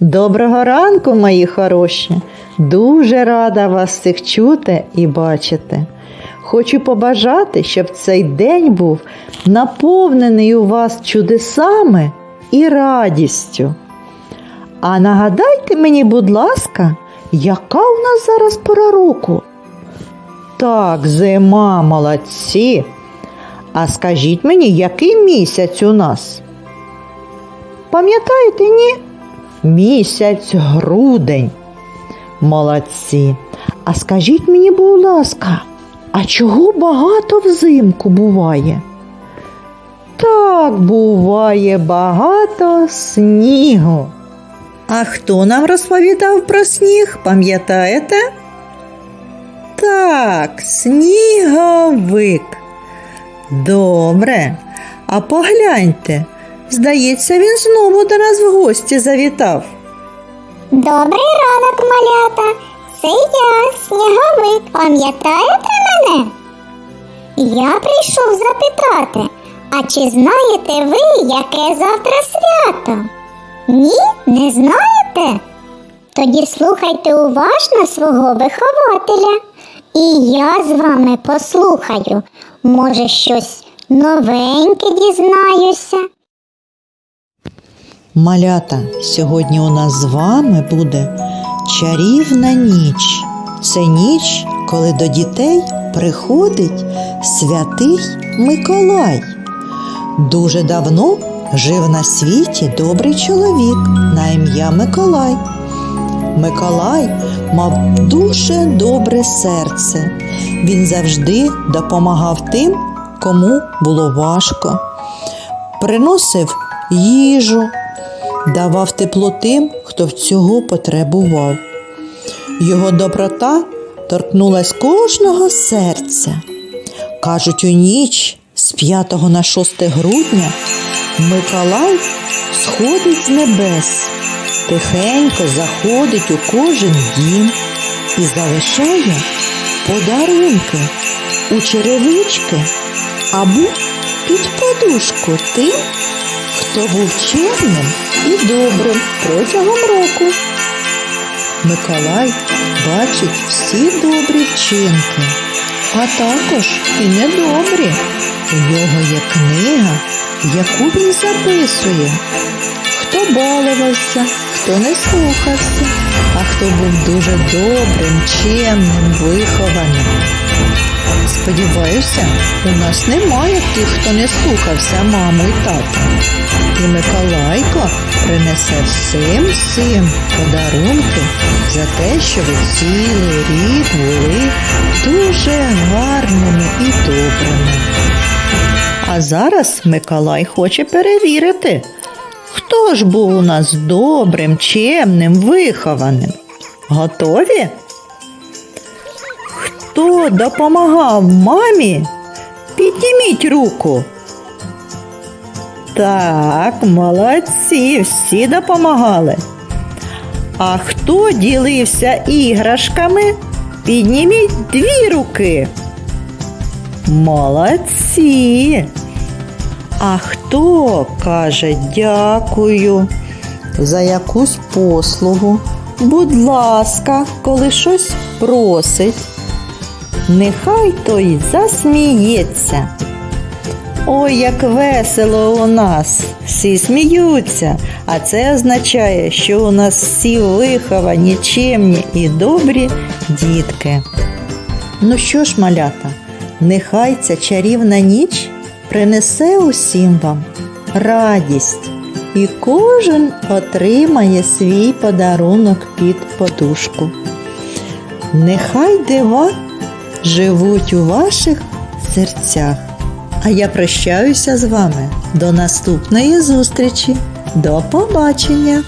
Доброго ранку, мої хороші. Дуже рада вас всіх чути і бачити. Хочу побажати, щоб цей день був наповнений у вас чудесами і радістю. А нагадайте мені, будь ласка, яка у нас зараз пора року? Так, зима, молодці. А скажіть мені, який місяць у нас? Пам'ятаєте, ні? Місяць грудень. Молодці. А скажіть мені, будь ласка, а чого багато взимку буває? Так, буває багато снігу. А хто нам розповідав про сніг, пам'ятаєте? Так, сніговик. Добре. А погляньте, здається, він знову до нас в гості завітав. Добрий ранок, малята. Це я, сніговик. Пам'ятаєте мене? Я прийшов запитати, а чи знаєте ви, яке завтра свято? Ні, не знаєте? Тоді слухайте уважно свого вихователя. І я з вами послухаю. Може, щось новеньке дізнаюся. Малята, сьогодні у нас з вами буде чарівна ніч. Це ніч, коли до дітей приходить святий Миколай. Дуже давно жив на світі добрий чоловік на ім'я Миколай. Миколай мав дуже добре серце. Він завжди допомагав тим, кому було важко. Приносив їжу, давав тепло тим, хто в цього потребував. Його доброта торкнулась кожного серця. Кажуть, у ніч з 5 на 6 грудня Миколай сходить з небес, тихенько заходить у кожен дім і залишає подарунки у черевички або під подушку тим, хто був чемним і добрим протягом року. Миколай бачить всі добрі вчинки, а також і недобрі. У нього є книга, яку він записує. Хто балувався, хто не слухався, а хто був дуже добрим, чемним, вихованим. Сподіваюся, у нас немає тих, хто не слухався маму і тата. І Миколайко принесе всім всім подарунки за те, що ви цілий рік були дуже гарними і добрими. А зараз Миколай хоче перевірити, хто ж був у нас добрим, чемним, вихованим. Готові? Хто допомагав мамі? Підніміть руку. Так, молодці, всі допомагали. А хто ділився іграшками? Підніміть дві руки. Молодці. А хто каже дякую за якусь послугу? Будь ласка, коли щось просить. Нехай той засміється. Ой, як весело у нас! Всі сміються, а це означає, що у нас всі виховані, чемні і добрі дітки. Ну що ж, малята, нехай ця чарівна ніч принесе усім вам радість, і кожен отримає свій подарунок під подушку. Нехай дива живуть у ваших серцях. А я прощаюся з вами до наступної зустрічі. До побачення!